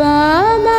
বাবা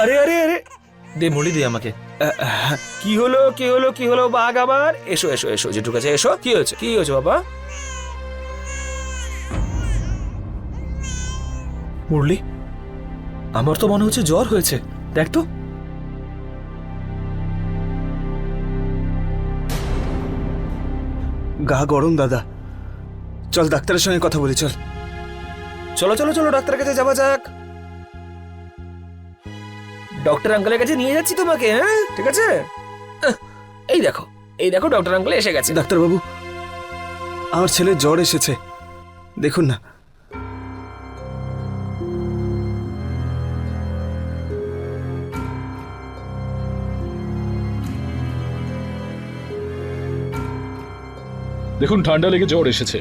আরে আরে আরে। দে মুড়ি দে আমাকে। কি হলো কি হলো কি হলো? বাঘ আবার? এসো এসো এসো জেঠু কাছে এসো। কি হয়েছে? কি হয়েছে বাবা? মুরলি আমার তো মনে হচ্ছে জ্বর হয়েছে। দেখ তো। গা গরম দাদা। চল ডাক্তারের সঙ্গে কথা বলি চল। চলো চলো চলো ডাক্তারের কাছে যাওয়া যাক। ডক্টর আঙ্কেলের কাছে নিয়ে যাচ্ছি তোমাকে হ্যাঁ? ঠিক আছে? এই দেখো এই দেখো ডক্টর আঙ্কেল এসে গেছে। ডাক্তারবাবু আমার ছেলে জ্বর এসেছে। দেখুন না। দেখুন ঠান্ডা লেগে জ্বর এসেছে।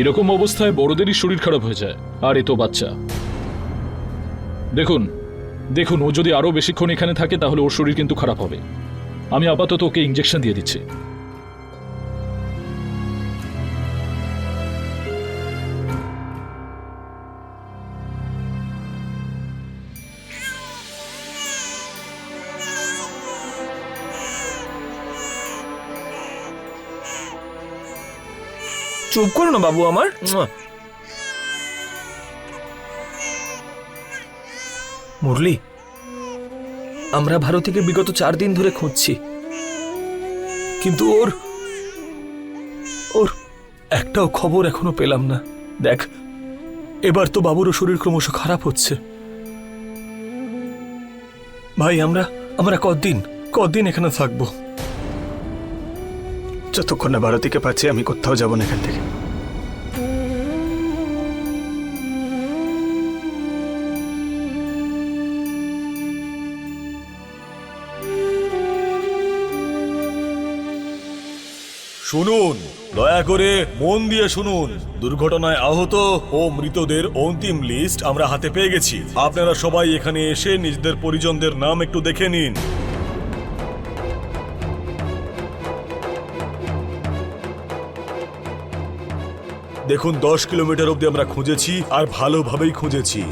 এরকম অবস্থায় বড়দেরই শরীর খারাপ হয়ে যায়। আর এ তো বাচ্চা। দেখুন দেখুন, ও যদি আরও বেশিক্ষণ এখানে থাকে, তাহলে ওর শরীর কিন্তু খারাপ হবে। আমি আপাতত ওকে ইঞ্জেকশন দিয়ে দিচ্ছি। চুপ করো না বাবু আমার। মুরলি, আমরা ভারতীকে বিগত চার দিন ধরে খুঁজছি। কিন্তু ওর ওর একটাও খবর এখনও পেলাম না। দেখ, এবার তো বাবুরও শরীর ক্রমশ খারাপ হচ্ছে। ভাই, আমরা আমরা কদিন কদিন এখানে থাকব? যতক্ষণ না ভারতীকে পাচ্ছি, আমি কোথাও যাব না এখান থেকে। শুনুন, দয়া করে মন দিয়ে শুনুন। দুর্ঘটনায় আহত ও মৃতদের অন্তিম লিস্ট আমরা হাতে পেয়ে গেছি। আপনারা সবাই এখানে এসে নিজেদের পরিজনদের নাম একটু দেখে নিন। দেখুন, দশ কিলোমিটার অব্দি আমরা খুঁজেছি আর ভালোভাবেই খুঁজেছি।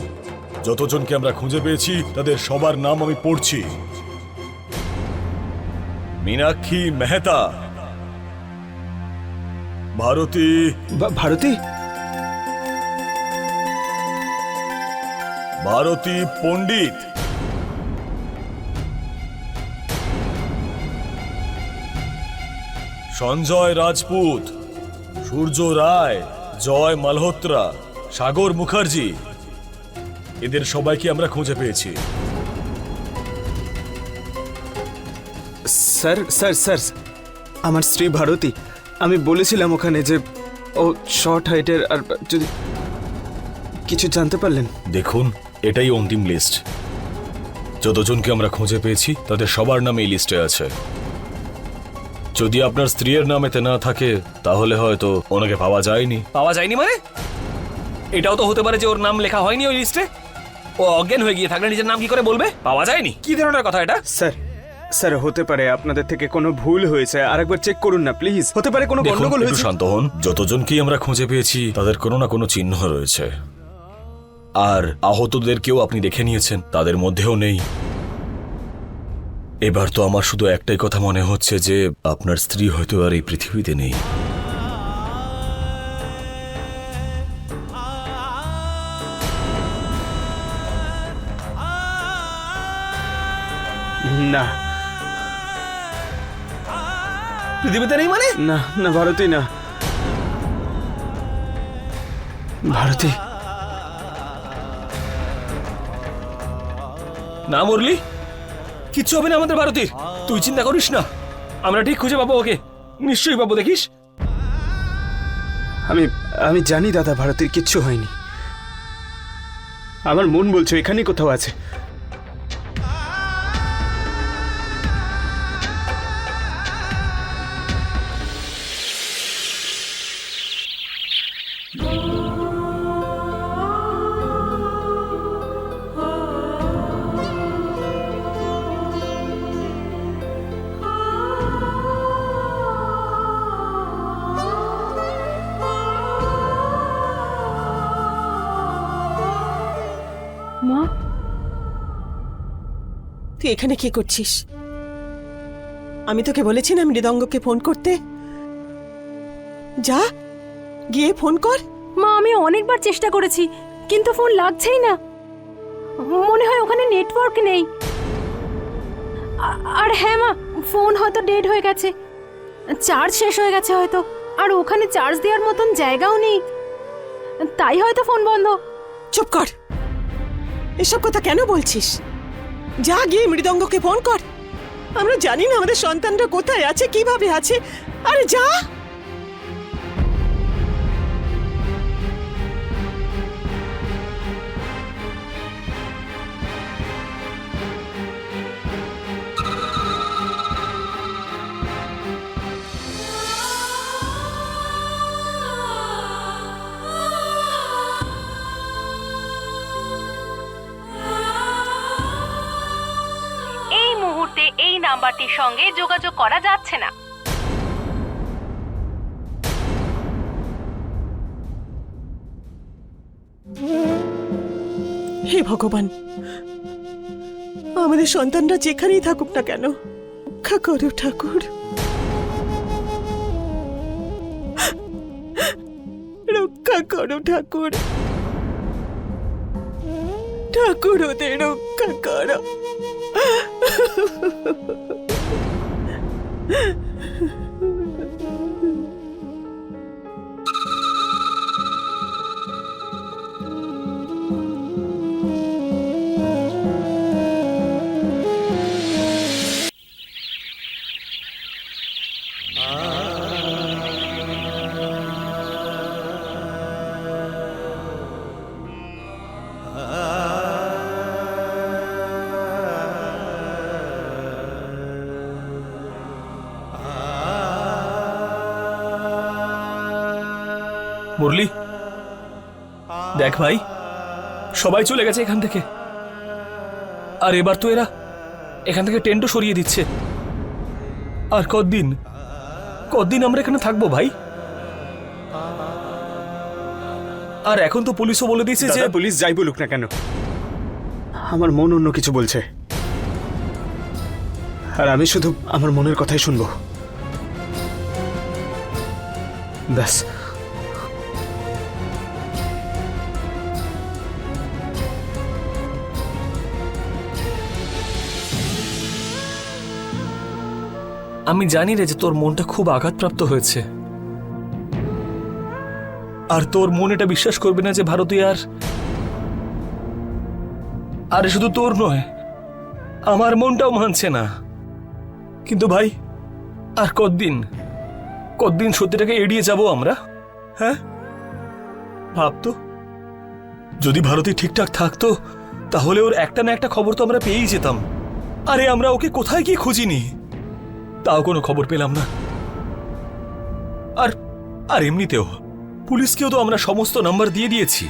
যতজনকে আমরা খুঁজে পেয়েছি, তাদের সবার নাম আমি পড়ছি। মীনাক্ষী মেহতা। ভারতী। ভারতী? ভারতী পণ্ডিত। সঞ্জয় রাজপুত। সূর্য রায় জয় মালহোত্রা সাগর মুখার্জি। এদের সবাইকে আমরা খুঁজে পেয়েছি। স্যার স্যার স্যার আমার স্ত্রী ভারতী। আমি বলেছিলাম ওখানে যে ও শর্ট হাইটের আর যদি কিছু জানতে পারলেন? দেখুন এটাই অন্তিম লিস্ট যতজনকে আমরা খুঁজে পেয়েছি তাদের সবার নাম এই লিস্টে আছে। যদি আপনার স্ত্রীর নামেতে না থাকে তাহলে হয়তো ওনাকে পাওয়া যায়নি। পাওয়া যায়নি মানে? এটাও তো হতে পারে যে ওর নাম লেখা হয়নি ওই লিস্টে ও অজ্ঞান হয়ে গিয়ে থাকলে নিজের নাম কি করে বলবে? পাওয়া যায়নি? কি ধরনের কথা এটা? স্যার স্যার হতে পারে আপনাদের থেকে কোনো ভুল হয়েছে। আরেকবার চেক করুন না প্লিজ হতে পারে কোনো দেখুন গন্ডগোল একটু হয়েছে? শান্ত হন। যতজনকেই আমরা খুঁজে পেয়েছি তাদের কোনো না কোনো চিহ্ন রয়েছে। আর আহতদের কেউ আপনি দেখে নিয়েছেন তাদের মধ্যেও নেই। এবার তো আমার শুধু একটাই কথা মনে হচ্ছে যে আপনার স্ত্রী হয়তো আর এই পৃথিবীতে নেই। না। পৃথিবীতে নেই মানে? না না ভারতী না। ভারতী। না মুরলি? কিচ্ছু হবে না আমাদের ভারতীর তুই চিন্তা করিস না। আমরা ঠিক খুঁজে পাবো ওকে। নিশ্চয়ই পাবো দেখিস? আমি আমি জানি দাদা ভারতীর কিচ্ছু হয়নি। আমার মন বলছে এখানেই কোথাও আছে। তুই এখানে কি করছিস? আমি তোকে বলেছি না মৃদঙ্গকে ফোন করতে? যা গিয়ে ফোন কর। মা আমি অনেকবার চেষ্টা করেছি কিন্তু ফোন লাগছেই না। মনে হয় ওখানে নেটওয়ার্ক নেই। আর হ্যাঁ মা ফোন হয়তো ডেড হয়ে গেছে। চার্জ শেষ হয়ে গেছে হয়তো আর ওখানে চার্জ দেওয়ার মতন জায়গাও নেই। তাই হয়তো ফোন বন্ধ। চুপ কর। এসব কথা কেন বলছিস? যা গিয়ে মৃদঙ্গকে ফোন কর। আমরা জানি না আমাদের সন্তানরা কোথায় আছে, কীভাবে আছে। আরে যা! নাম্বারটির সঙ্গে যোগাযোগ করা যাচ্ছে না। হে ভগবান, আমাদের সন্তানরা যেখানেই থাকুক না কেন রক্ষা করো ঠাকুর। রক্ষা করো ঠাকুর। ঠাকুর ওদের রক্ষা করো। Ha ha ha ha ha! Murali দেখ ভাই সবাই চলে গেছে এখান থেকে। আর এবার তো এরা এখান থেকে টেন্টও সরিয়ে দিচ্ছে। আর কতদিন কতদিন আমরা এখানে থাকব ভাই? আর এখন তো পুলিশও বলে দিয়েছে যে পুলিশ যাই বলুক না কেন। আমার মন অন্য কিছু বলছে। আর আমি শুধু আমার মনের কথাই শুনব। ব্যাস। আমি জানি রে যে তোর মনটা খুব আঘাতপ্রাপ্ত হয়েছে। আর তোর মন এটা বিশ্বাস করবে না যে ভারতীয় আর আরে শুধু তোর নয়, আমার মনটাও মানছে না। কিন্তু ভাই, আর কতদিন? কতদিন সত্যিটাকে এড়িয়ে যাব আমরা? হ্যাঁ? ভাবতো? যদি ভারতী ঠিকঠাক থাকতো, তাহলে ওর একটা না একটা খবর তো আমরা পেয়েই যেতাম। আরে আমরা ওকে কোথায় গিয়ে খুঁজিনি? তাও কোনো খবর পেলাম না। আর আর এমনিতেও পুলিশকেও তো আমরা সমস্ত নাম্বার দিয়ে দিয়েছি।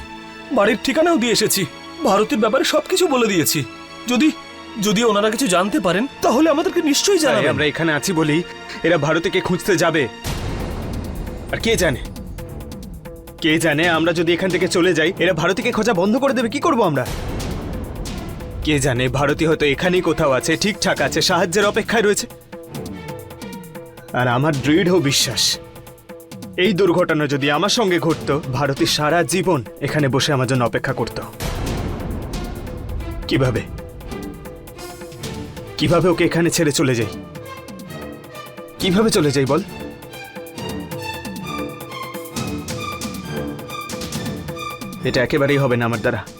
বাড়ির ঠিকানাও দিয়ে এসেছি। ভারতের ব্যাপারে সবকিছু বলে দিয়েছি। যদি যদি ওনারা কিছু জানতে পারেন তাহলে আমাদেরকে নিশ্চয়ই তাই জানাবেন। আমরা এখানে আছি বলেই এরা ভারতীকে খুঁজতে যাবে? আর কে জানে? কে জানে আমরা যদি এখান থেকে চলে যাই এরা ভারতীকে খোঁজা বন্ধ করে দেবে কি করব আমরা? কে জানে ভারতী হয়তো এখানেই কোথাও আছে ঠিকঠাক আছে সাহায্যের অপেক্ষায় রয়েছে। আর আমার দৃঢ় বিশ্বাস। এই দুর্ঘটনা যদি আমার সঙ্গে ঘটতো, ভারতী সারা জীবন এখানে বসে আমার জন্য অপেক্ষা করত। কীভাবে? কীভাবে ওকে এখানে ছেড়ে চলে যাই? কীভাবে চলে যাই বল? এটা একেবারেই হবে না আমার দ্বারা।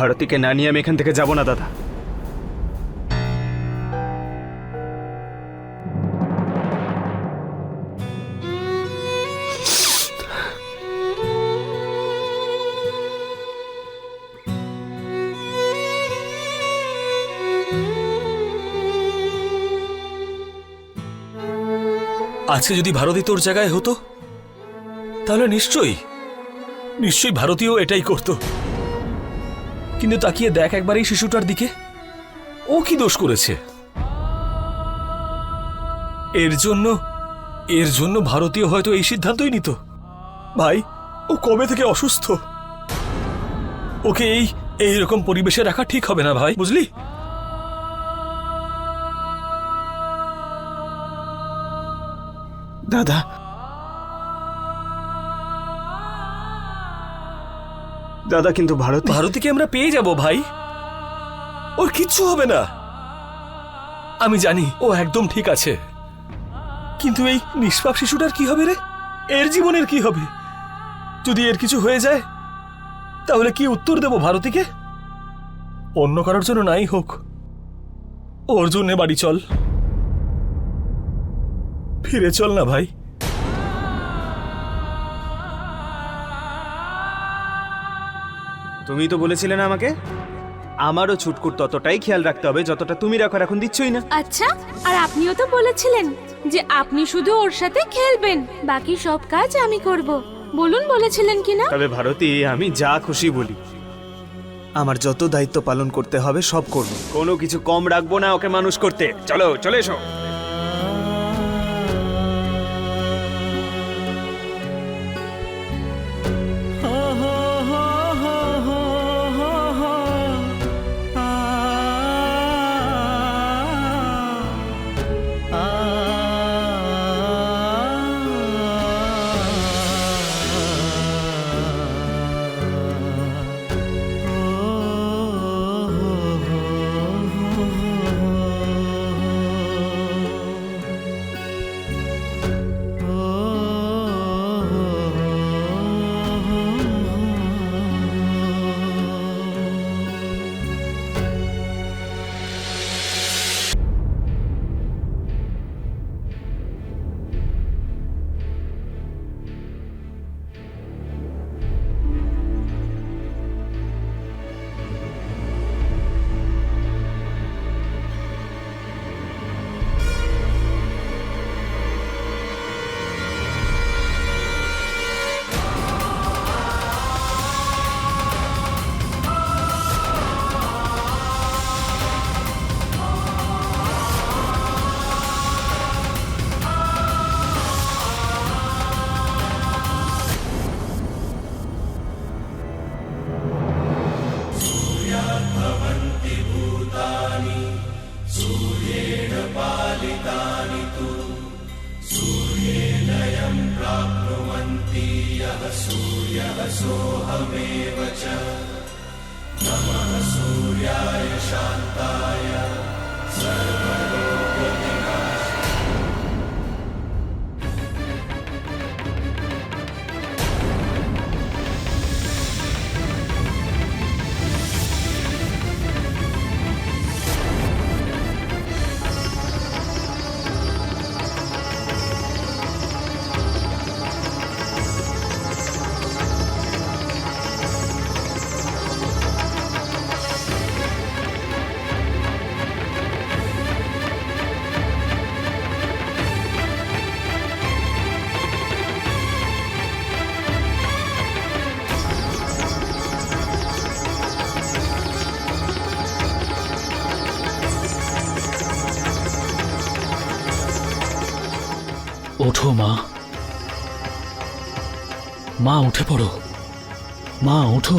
ভারতীকে না নিয়ে আমি এখান থেকে যাব না, দাদা। আজকে যদি ভারতী তোর জায়গায় হতো, তাহলে নিশ্চয়ই নিশ্চয়ই ভারতীয় এটাই করত। কিন্তু তাকিয়ে দেখ একবার এই শিশুটার দিকে। ও কি দোষ করেছে? এর জন্য এর জন্য ভারতীয় হয়তো এই সিদ্ধান্তই নিত। ভাই, ও কবে থেকে অসুস্থ? ওকে এই এই রকম পরিবেশে রাখা ঠিক হবে না ভাই, বুঝলি? দাদা দাদা, কিন্তু ভারত ভারতীকে আমরা পেয়ে যাব ভাই। ওর কিচ্ছু হবে না। আমি জানি ও একদম ঠিক আছে। কিন্তু এই নিষ্পাপ শিশুটার কি হবে রে? এর জীবনের কি হবে? যদি এর কিছু হয়ে যায়, তাহলে কি উত্তর দেব ভারতীকে? অন্য কারোর জন্য নাই হোক। ওর জন্য বাড়ি চল। ফিরে চল না ভাই। তুমি তো বলেছিলে না আমাকে? আমারও ছুটকুট ততটাই খেয়াল রাখতে হবে যতটা তুমি রাখো আর এখন দিচ্ছই না। আচ্ছা আর আপনিও তো বলেছিলেন যে আপনি শুধু ওর সাথে খেলবেন বাকি সব কাজ আমি করব। বলুন বলেছিলেন কি না? তবে ভারতী আমি যা খুশি বলি। আমার যত দায়িত্ব পালন করতে হবে সব করব। কোনো কিছু কম রাখব না ওকে মানুষ করতে। চলো চলে এসো। प्नुवन्ति यः सूर्यः सोऽहमेव च। नमः सूर्याय शान्ता মা উঠে পড়ো। মা ওঠো